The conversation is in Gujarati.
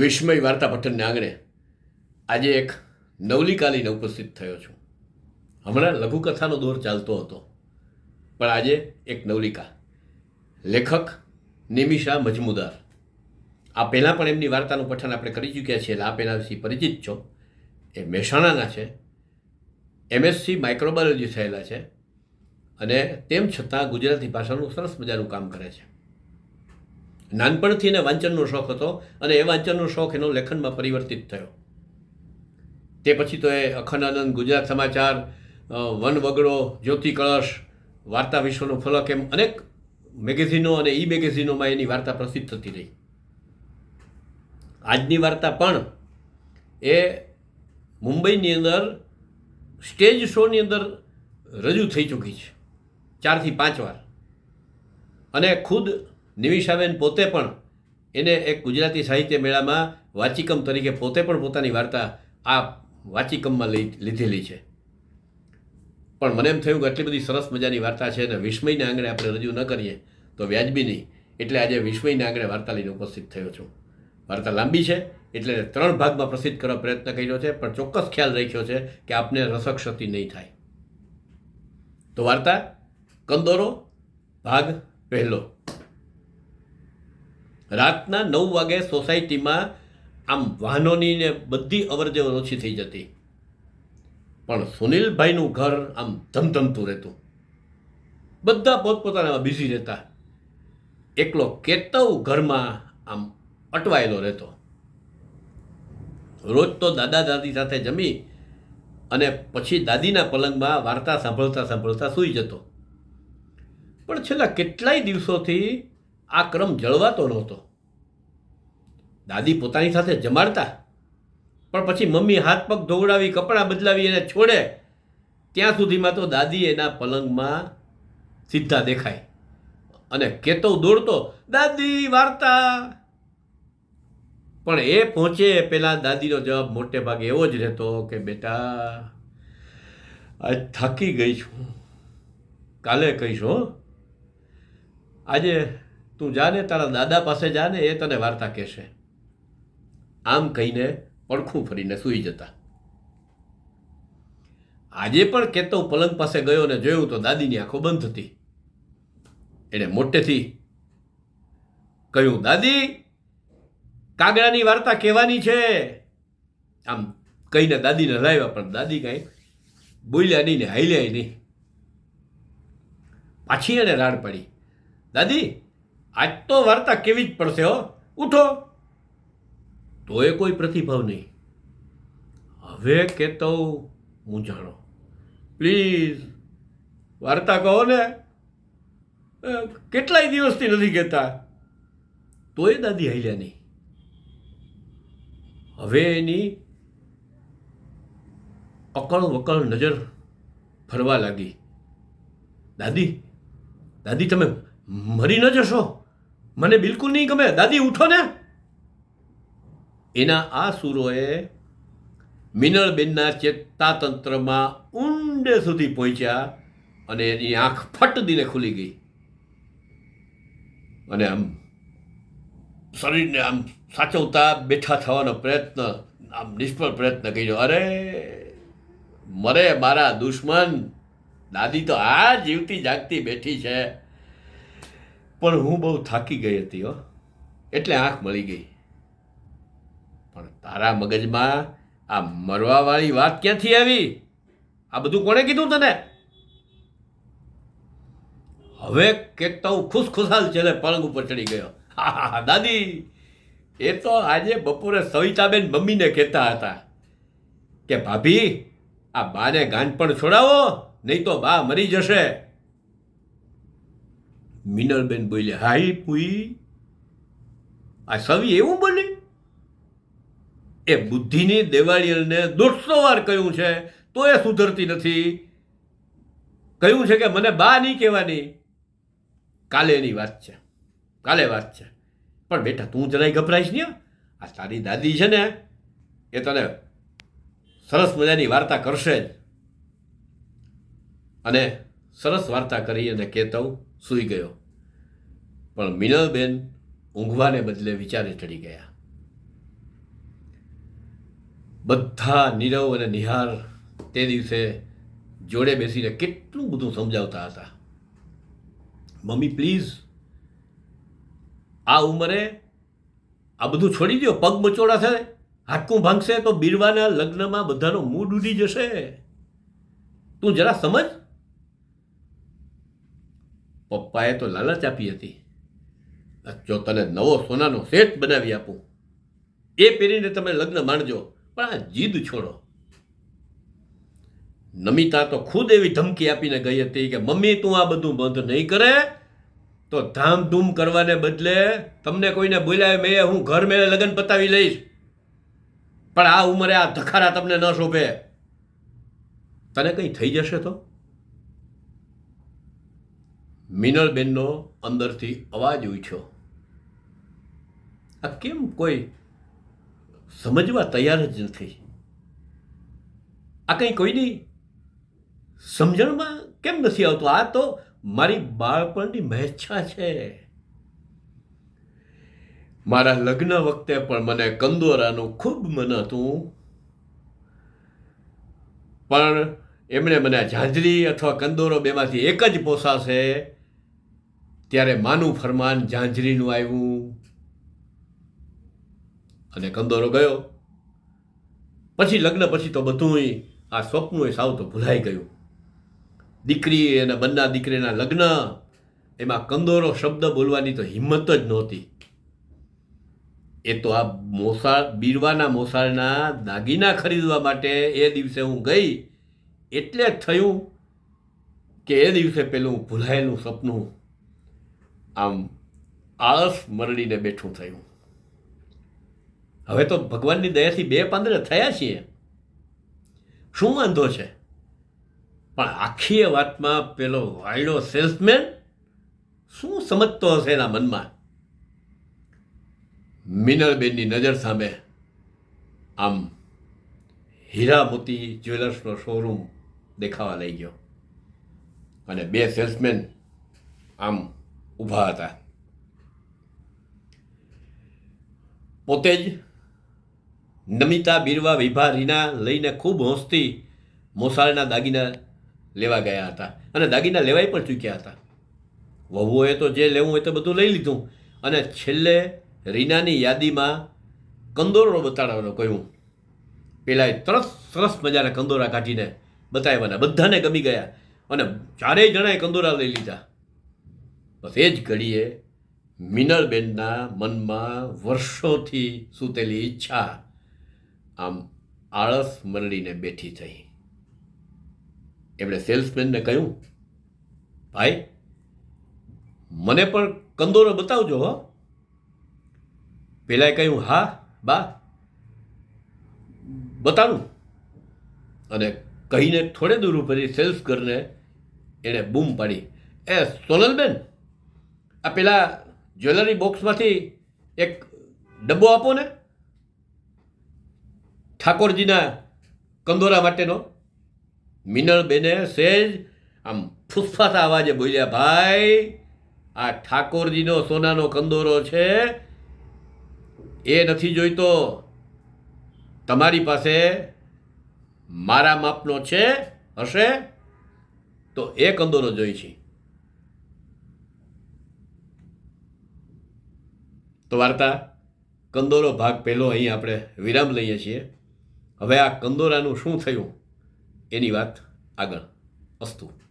વિસ્મય વાર્તા પઠનને આંગણે આજે એક નવલિકાલીને ઉપસ્થિત થયો છું. હમણાં લઘુકથાનો દોર ચાલતો હતો, પણ આજે એક નવલિકા. લેખક નિમિષા મજમુદાર. આ પહેલાં પણ એમની વાર્તાનું પઠન આપણે કરી ચૂક્યા છીએ, એટલે આપ એના વિશે પરિચિત છો. એ મહેસાણાના છે એમએસસી માઇક્રોબાયોલોજી થયેલા છે અને તેમ છતાં ગુજરાતી ભાષાનું સરસ મજાનું કામ કરે છે. નાનપણથી એને વાંચનનો શોખ હતો અને એ વાંચનનો શોખ એનો લેખનમાં પરિવર્તિત થયો. તે પછી તો એ અખંડ આનંદ ગુજરાત સમાચાર વન વગડો, જ્યોતિ કળશ, વાર્તા વિશ્વનો ફલક એમ અનેક મેગેઝિનો અને ઈ મેગેઝિનોમાં એની વાર્તા પ્રસિદ્ધ થતી રહી. આજની વાર્તા પણ એ મુંબઈની અંદર સ્ટેજ શોની અંદર રજૂ થઈ ચૂકી છે, ચારથી પાંચ વાર. અને ખુદ નિમિષાબેન પોતે પણ એને એક ગુજરાતી સાહિત્ય મેળામાં વાચિકમ તરીકે પોતે પણ પોતાની વાર્તા આ વાચિકમમાં લઈ લીધેલી છે. પણ મને એમ થયું કે આટલી બધી સરસ મજાની વાર્તા છે અને વિસ્મયને આંગણે આપણે રજૂ ન કરીએ તો વ્યાજબી નહીં. એટલે આજે વિસ્મયને આંગણે વાર્તા લઈને ઉપસ્થિત થયો છું. વાર્તા લાંબી છે એટલે ત્રણ ભાગમાં પ્રસિદ્ધ કરવા પ્રયત્ન કર્યો છે, પણ ચોક્કસ ખ્યાલ રાખ્યો છે કે આપને રસક્ષતિ નહીં થાય. તો વાર્તા, કંદોરો, ભાગ પહેલો. રાતના નવ વાગે સોસાયટીમાં આમ વાહનોની ને બધી અવરજવર ઓછી થઈ જતી. પણ સુનિલભાઈનું ઘર આમ ધમધમતું રહેતું. બધા પોતપોતાના બિઝી રહેતા. એકલો કેતવ ઘરમાં આમ અટવાયેલો રહેતો. રોજ તો દાદા દાદી સાથે જમી અને પછી દાદીના પલંગમાં વાર્તા સાંભળતા સાંભળતા સૂઈ જતો. પણ છેલ્લા કેટલાય દિવસોથી આ ક્રમ જળવાતો નહોતો. દાદી પોતાની સાથે જમાડતા, પણ પછી મમ્મી હાથ પગ ધોવડાવી, કપડાં બદલાવી એને છોડે, ત્યાં સુધીમાં તો દાદી એના પલંગમાં સીધા દેખાય અને કેતો દોડતો, દાદી, વાર્તા પણ એ પહોંચે પહેલાં દાદીનો જવાબ મોટે ભાગે એવો જ રહેતો કે, બેટા, આજ થાકી ગઈ છું. કાલે કહીશ, હો. આજે તું જાને તારા દાદા પાસે જાને એ તને વાર્તા કહેશે. આમ કહીને પડખું ફરીને સૂઈ જતા. આજે પણ કેતો પલંગ પાસે ગયો ને જોયું તો દાદીની આંખો બંધ હતી. એણે મોટેથી કહ્યું, દાદી કાગડાની વાર્તા કહેવાની છે. આમ કહીને દાદીને લાવ્યા પણ દાદી કાંઈ બોલ્યા નહીં ને હાલ્યા નહીં. પાછી એને રાડ પડી. દાદી, આજ તો વાર્તા કેવી જ પડશે હો. ઉઠો. તો એ કોઈ પ્રતિભાવ નહીં. હવે કહેતો હું જાણો. પ્લીઝ, વાર્તા કહો ને. કેટલાય દિવસથી નથી કહેતા. તોય દાદી હાલ્યા નહીં. હવે એની અકળ વકળ નજર ફરવા લાગી. દાદી દાદી, તમે મરી ન જશો. મને બિલકુલ નહીં ગમે. દાદી, ઉઠો ને. એના આ સુરોએ મિનળબેનના ચેતાતંત્રમાં ઊંડે સુધી પહોંચ્યા અને એની આંખ ફટ દીને ખુલી ગઈ. અને આમ શરીરને આમ સાચવતા બેઠા થવાનો પ્રયત્ન, આમ નિષ્ફળ પ્રયત્ન કર્યો. અરે, મરે મારા દુશ્મન. દાદી તો આ જીવતી જાગતી બેઠી છે. પણ હું બહુ થાકી ગઈ હતી, હો. એટલે આંખ મળી ગઈ. પણ તારા મગજમાં આ મરવાવાળી વાત ક્યાંથી આવી? આ બધું કોણે કીધું તને? હવે કેતો ખુશ ખુશાલ છેલ્લે પલંગ ઉપર ચડી ગયો. દાદી, એ તો આજે બપોરે સવિતાબેન મમ્મીને કહેતા હતા કે, ભાભી, આ બાને ગાન પણ છોડાવો, નહીં તો બા મરી જશે. મિનલબેન બોલ્યા હાઈ પુઈ. આ સવિ એવું બોલી? એ બુદ્ધિની દેવાળીને દોઢસો વાર કહ્યું છે, તો એ સુધરતી નથી. કહ્યું છે કે, મને બા નહીં કહેવાની. કાલે એની વાત છે. કાલે વાત છે. પણ બેટા, તું જરાય ગભરાઈશ નહીં આ તારી દાદી છે ને, એ તને સરસ મજાની વાર્તા કરશે જ. અને સરસ વાર્તા કરી અને કેતવ સૂઈ ગયો. પણ મિનલબેન ઊંઘવાને બદલે વિચારે ચડી ગયા. બધા નીરવ અને નિહાર તે દિવસે જોડે બેસીને કેટલું બધું સમજાવતા હતા. મમ્મી, પ્લીઝ આ ઉંમરે આ બધું છોડી દો પગ મચોડા થાય, હાડકું ભાંગશે તો બીરવાના લગ્નમાં બધાનો મૂડ ઉડી જશે. તું જરા સમજ? પપ્પાએ તો લાલચ આપી હતી. જો તને નવો સોનાનો સેટ બનાવી આપું. એ પહેરીને તમે લગ્ન માણજો પણ આ જીદ છોડો. નમિતા તો ખુદ એવી ધમકી આપીને ગઈ હતી કે, મમ્મી, તું આ બધું બંધ નહીં કરે. તો ધામધૂમ કરવાને બદલે તમને કોઈને બોલાય, મેં હું ઘર મેળે લગ્ન પતાવી લઈશ. પણ આ ઉંમરે આ ધખારા તમને ન શોભે. તને કંઈ થઈ જશે તો? મિનલબેનનો અંદરથી અવાજ ઉઠ્યો. આ કેમ કોઈ સમજવા તૈયાર જ નથી? આ કંઈ કોઈની સમજણમાં કેમ નથી આવતું? આ તો મારી બાળપણની મહેચ્છા છે. મારા લગ્ન વખતે પણ મને કંદોરાનું ખૂબ મન હતું. પણ એમણે મને ઝાંઝરી અથવા કંદોરો બેમાંથી એક જ પોસાશે. ત્યારે માનું ફરમાન ઝાંઝરીનું આવ્યું. અને કંદોરો ગયો. પછી લગ્ન પછી તો બધુંય આ સ્વપ્નુંય સાવ તો ભૂલાઈ ગયું. દીકરી અને બંના દીકરીના લગ્ન, એમાં કંદોરો શબ્દ બોલવાની તો હિંમત જ નહોતી. એ તો આ મોસાળ, બીરવાના મોસાળના દાગીના ખરીદવા માટે એ દિવસે હું ગઈ. એટલે થયું કે એ દિવસે પેલું ભૂલાયેલું સપનું આમ આળસ મરડીને બેઠું થયું. હવે તો ભગવાનની દયાથી બે પાંદડે થયા છીએ. શું વાંધો છે? પણ આખી વાતમાં પેલો વાયડો સેલ્સમેન શું સમજતો હશે એના મનમાં? મિનલબેનની નજર સામે આમ હીરા મોતી જ્વેલર્સનો શોરૂમ દેખાવા લઈ ગયો. અને બે સેલ્સમેન આમ ઊભા હતા. પોતે જ નમિતા બીરવા વિભા રીના લઈને ખૂબ હોંશથી મોસાળના દાગીના લેવા ગયા હતા. અને દાગીના લેવાય પણ ચૂક્યા હતા. વહુઓએ તો જે લેવું હોય તો બધું લઈ લીધું. અને છેલ્લે રીનાની યાદીમાં કંદોરો બતાડવાનું કહ્યું. પેલાએ તરસ સરસ મજાના કંદોરા કાઢીને બતાવ્યાના. બધાને ગમી ગયા. અને ચારેય જણાએ કંદોરા લઈ લીધા. બસ એ જ ઘડીએ મિનલબેનના મનમાં વર્ષોથી સૂતેલી ઈચ્છા આમ આળસ મરડીને બેઠી થઈ. એમણે સેલ્સમેનને કહ્યું, ભાઈ, મને પણ કંદોરો બતાવજો હો. પેલાએ કહ્યું, હા, બા, બતાવું. અને કહીને થોડે દૂર ઉપરથી સેલ્સ ગર્લને એણે બૂમ પાડી. એ સોનલબેન, આ પેલા જ્વેલરી બોક્સમાંથી એક ડબ્બો આપો ને, ઠાકોરજીના કંદોરા માટેનો. મિનળબેને સહેજ આમ ફૂસફાતા અવાજે બોલ્યા, ભાઈ, આ ઠાકોરજીનો સોનાનો કંદોરો છે. એ નથી જોઈતો. તમારી પાસે મારા માપનો છે, હશે? તો એ કંદોરો જોઈ છે. તો વાર્તા, કંદોરો ભાગ પહેલો અહીં આપણે વિરામ લઈએ છીએ. હવે આ કંદોરાનું શું થયું? એની વાત આગળ. અસ્તુ.